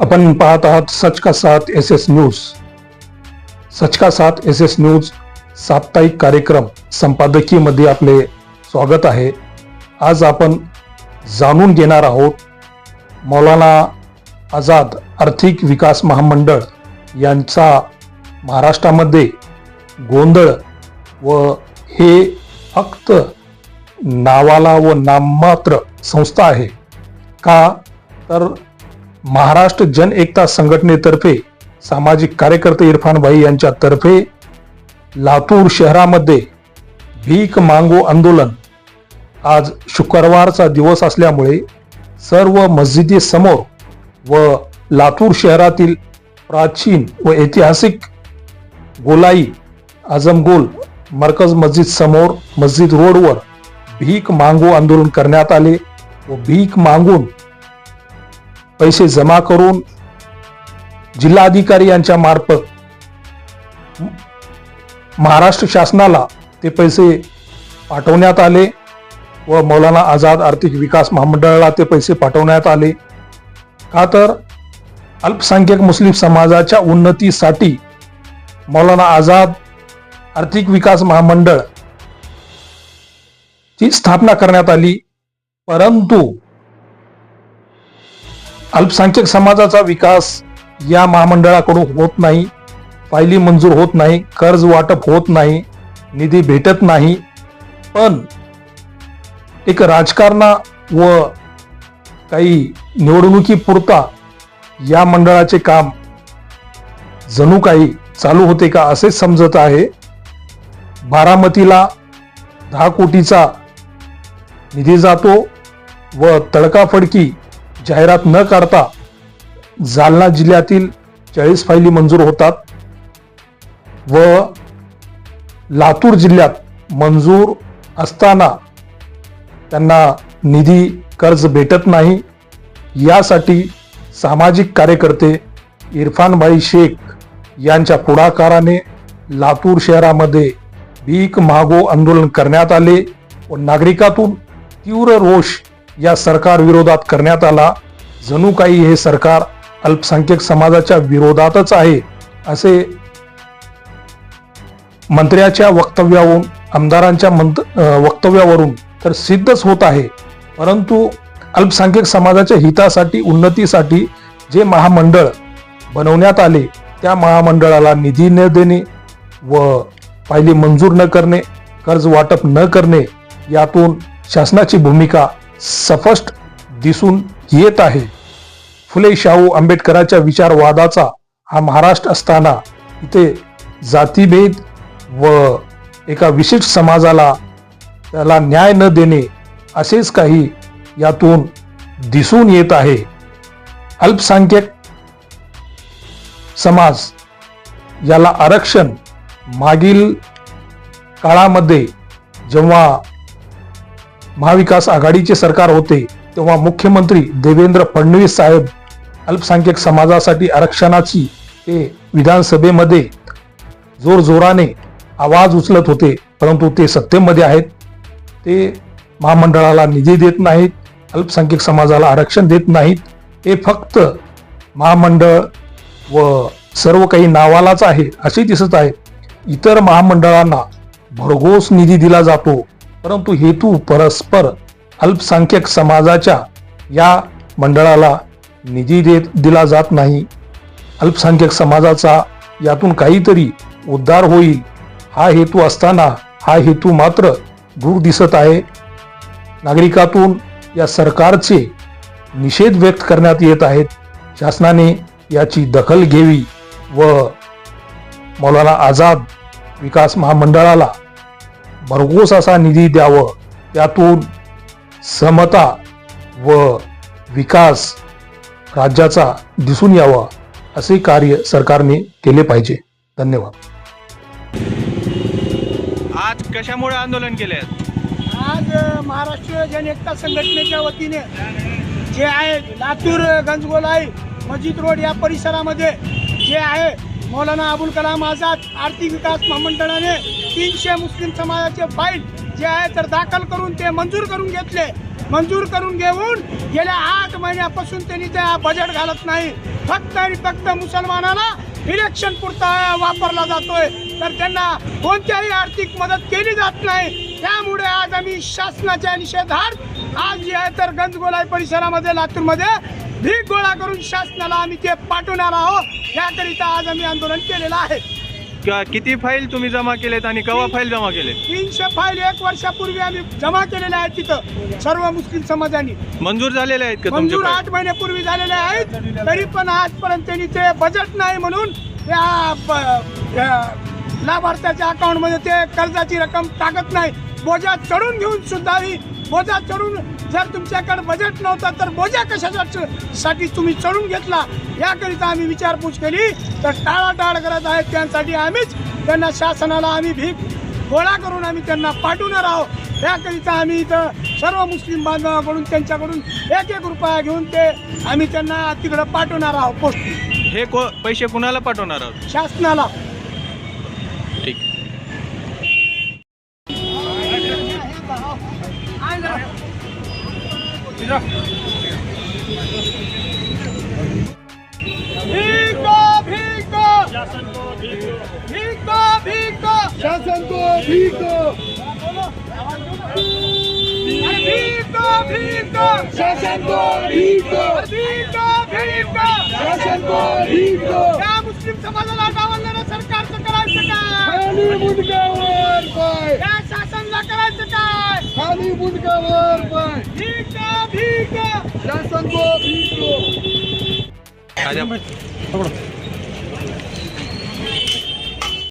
आपण पाहत आहात सच का साथ एस एस न्यूज सच का साथ एस एस न्यूज साप्ताहिक कार्यक्रम संपादकीयमध्ये आपले स्वागत आहे. आज आपण जाणून घेणार आहोत मौलाना आझाद आर्थिक विकास महामंडळ यांचा महाराष्ट्रामध्ये गोंधळ व हे फक्त नावाला व नाममात्र संस्था आहे. का? तर महाराष्ट्र जन एकता संघटनेतर्फे सामाजिक कार्यकर्ते इरफान भाई यांच्यातर्फे लातूर शहरामध्ये भीक मांगो आंदोलन आज शुक्रवारचा दिवस असल्यामुळे सर्व मस्जिदीसमोर व लातूर शहरातील प्राचीन व ऐतिहासिक गोलाई आजमगोल मरकज मस्जिद समोर मस्जिद रोडवर भीक मांगू आंदोलन करण्यात आले. व भीक मागून पैसे जमा करून जिल्हाधिकारी यांच्या मार्फत महाराष्ट्र शासनाला ते पैसे पाठवण्यात आले व मौलाना आझाद आर्थिक विकास महामंडळाला ते पैसे पाठवण्यात आले. का तर अल्पसंख्याक मुस्लिम समाजाच्या उन्नतीसाठी मौलाना आझाद आर्थिक विकास महामंडळ ती स्थापना करण्यात आली. परंतु अल्पसंख्याक समाजाचा विकास या महामंडळाकडून होत नाही. फायली मंजूर होत नाही. कर्ज वाटप होत नाही. निधी भेटत नाही. पण एक राजकारणा व काही निवडणुकीपुरता या मंडळाचे काम जणू काही चालू होते का असेच समजत आहे. बारामतीला दहा कोटीचा निधी जातो व तडकाफडकी जाहिरात न काढता जालना जिल्ह्यातील चाळीस फायली मंजूर होतात व लातूर जिल्ह्यात मंजूर असताना त्यांना निधी कर्ज भेटत नाही. यासाठी सामाजिक कार्यकर्ते इरफानभाई शेख यांच्या पुढाकाराने लातूर शहरामध्ये भीक मागो आंदोलन करण्यात आले व नागरिकातून तीव्र रोष या सरकार विरोधात करण्यात आला. जणू काही हे सरकार अल्पसंख्यक समाजाच्या विरोधातच आहे असे मंत्र्याच्या वक्तव्यावरून आमदारांच्या मंत वक्तव्यावरून तर सिद्धच होत आहे. परंतु अल्पसंख्यक समाजाच्या हितासाठी उन्नतीसाठी जे महामंडळ बनवण्यात आले त्या महामंडळाला निधी न देणे व फायली मंजूर न करणे कर्ज वाटप न करणे यातून शासनाची भूमिका स्पष्ट दिसून येत आहे. फुले शाहू आंबेडकरांच्या विचारवादाचा हा महाराष्ट्र असताना इथे जातीभेद व एका विशिष्ट समाजाला त्याला न्याय न देणे असेच काही यातून दिसून येत आहे. अल्पसंख्यक समाज याला आरक्षण मागील काळामध्ये जेव्हा महाविकास आघाडीचे सरकार होते तेव्हा मुख्यमंत्री देवेंद्र फडणवीस साहेब अल्पसंख्याक समाजासाठी आरक्षणाची ते विधानसभेमध्ये जोरजोराने आवाज उचलत होते परंतु ते सत्तेमध्ये आहेत. ते महामंडळाला निधी देत नाहीत अल्पसंख्याक समाजाला आरक्षण देत नाहीत. हे फक्त महामंडळ व सर्व काही नावालाच आहे असे दिसत आहे. इतर महामंडळांना भरघोस निधी दिला जातो. परंतु हेतू परस्पर अल्पसंख्यक समाजाच्या या मंडळाला निधी देत दिला जात नाही. अल्पसंख्यक समाजाचा यातून काहीतरी उद्धार होईल. हा हेतू असताना हा हेतू मात्र दूर दिसत आहे. नागरिकातून या सरकारचे निषेध व्यक्त करण्यात येत आहेत. शासनाने याची दखल घ्यावी व मौलाना आझाद विकास महामंडळाला भरघोस असा निधी द्यावं. त्यातून समता व विकास राज्याचा दिसून यावा असे कार्य सरकारने केले पाहिजे. धन्यवाद. आज कशामुळे आंदोलन केले? आज महाराष्ट्र जन एकता संघटनेच्या वतीने जे आहे लातूर गंजगोलाई मस्जिद रोड या परिसरामध्ये जे आहे मौलाना अबुल कलाम आझाद आर्थिक विकास महामंडळाने तीनशे मुस्लिम समाजाचे फाईल जे आहे तर दाखल करून ते मंजूर करून घेतले. मंजूर करून घेऊन गेल्या आठ महिन्यापासून त्यांनी त्या बजेट घालत नाही. फक्त आणि फक्त मुसलमानाला इलेक्शन पुरता वापरला जातोय. तर त्यांना कोणत्याही आर्थिक मदत केली जात नाही. त्यामुळे आज आम्ही शासनाच्या निषेधार्थ आज जे आहे तर गंजगोलाई परिसरामध्ये लातूरमध्ये भीक गोळा करून शासनाला आम्ही ते पाठवणार आहोत. याकरिता आज आम्ही आंदोलन केलेलं आहे. क- किती फाईल तुम्ही जमा केलेत आणि केव्हा फाईल जमा केले तीनशे फाईल एक वर्षापूर्वी आम्ही जमा केलेल्या आहेत तिथं सर्व मुस्लिम समाजाने. मंजूर झालेले आहेत का तुमचे मंजूर फाईल? आठ महिन्यापूर्वी झालेले आहेत तरी पण आजपर्यंत त्यांनी ते बजेट नाही म्हणून त्या प- त्या लाभार्थ्याच्या अकाउंटमध्ये ते कर्जाची रक्कम टाकत नाही. बोजा चढून घेऊन सुद्धा ही बोजा चढून जर तुमच्याकडे बजेट नव्हतं तर बोजा कशाच्या साठी तुम्ही चढून घेतला? याकरिता आम्ही विचारपूस केली. तर टाळाटाळ करत आहेत त्यांसाठी आम्हीच. त्यांना शासनाला आम्ही भीक गोळा करून आम्ही त्यांना पाठवणार आहोत. त्याकरिता आम्ही इथं सर्व मुस्लिम बांधवाकडून त्यांच्याकडून एक एक रुपया घेऊन ते आम्ही त्यांना तिकडं पाठवणार आहोत. पोस्ट हे को- पैसे कुणाला पाठवणार आहोत? शासनाला. ठीक. भिको भिको भिको भिको शासन को भिको भिको भिको शासन को भिको भिको भिको शासन को भिको त्या मुस्लिम समाजाला डावलणाऱ्या सरकारचं करायचं काय खाली मुंडकावर पाय त्या शासनाला करायचं काय खाली मुंडकावर पाय भिको भिको शासन को भीको आजा.